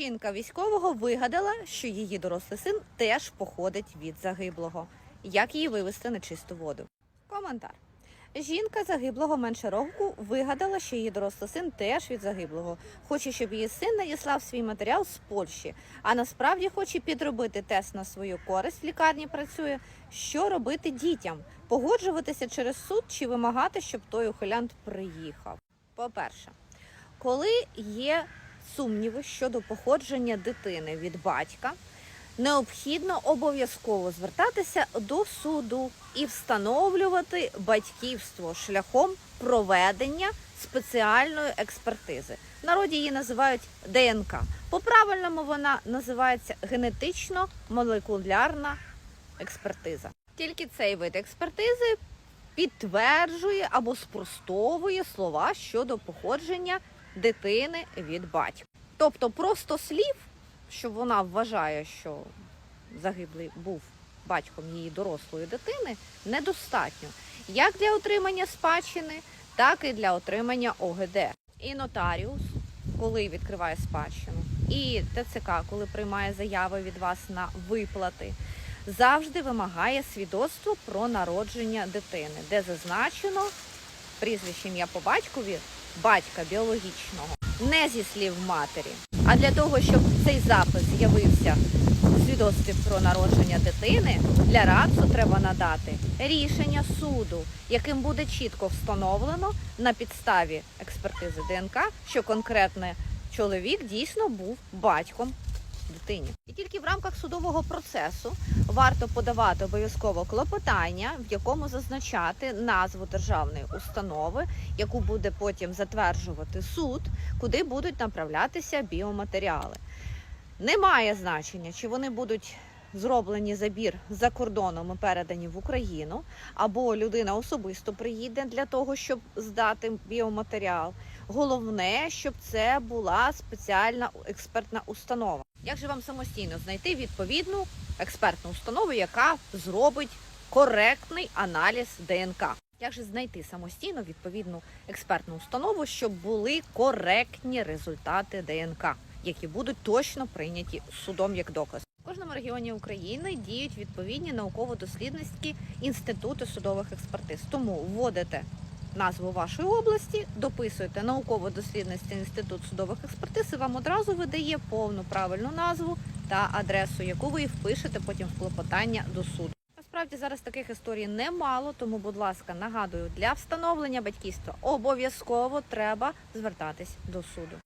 Жінка військового вигадала, що її дорослий син теж походить від загиблого. Як її вивести на чисту воду? Коментар. Жінка загиблого менше року вигадала, що її дорослий син теж від загиблого. Хоче, щоб її син надіслав свій матеріал з Польщі, а насправді хоче підробити тест на свою користь в лікарні працює. Що робити дітям? Погоджуватися через суд чи вимагати, щоб той ухилянт приїхав? По-перше, коли є сумніви щодо походження дитини від батька, необхідно обов'язково звертатися до суду і встановлювати батьківство шляхом проведення спеціальної експертизи. В народі її називають ДНК. По-правильному вона називається генетично-молекулярна експертиза. Тільки цей вид експертизи підтверджує або спростовує слова щодо походження дитини від батька. Тобто просто слів, що вона вважає, що загиблий був батьком її дорослої дитини, недостатньо як для отримання спадщини, так і для отримання ОГД. І нотаріус, коли відкриває спадщину, і ТЦК, коли приймає заяви від вас на виплати, завжди вимагає свідоцтво про народження дитини, де зазначено прізвище ім'я по батькові батька біологічного, не зі слів матері. А для того, щоб цей запис з'явився у свідоцтві про народження дитини, для РАЦУ треба надати рішення суду, яким буде чітко встановлено на підставі експертизи ДНК, що конкретне чоловік дійсно був батьком дитині. І тільки в рамках судового процесу варто подавати обов'язково клопотання, в якому зазначати назву державної установи, яку буде потім затверджувати суд, куди будуть направлятися біоматеріали. Немає значення, чи вони будуть зроблені забір за кордоном і передані в Україну, або людина особисто приїде для того, щоб здати біоматеріал. Головне, щоб це була спеціальна експертна установа. Як же вам самостійно знайти відповідну експертну установу, яка зробить коректний аналіз ДНК? Як же знайти самостійно відповідну експертну установу, щоб були коректні результати ДНК, які будуть точно прийняті судом як доказ? В кожному регіоні України діють відповідні науково-дослідницькі інститути судових експертиз. Тому вводите назву вашої області, дописуєте науково-дослідницький інститут судових експертиз і вам одразу видає повну правильну назву та адресу, яку ви впишете потім в клопотання до суду. Насправді зараз таких історій немало, тому, будь ласка, нагадую, для встановлення батьківства обов'язково треба звертатись до суду.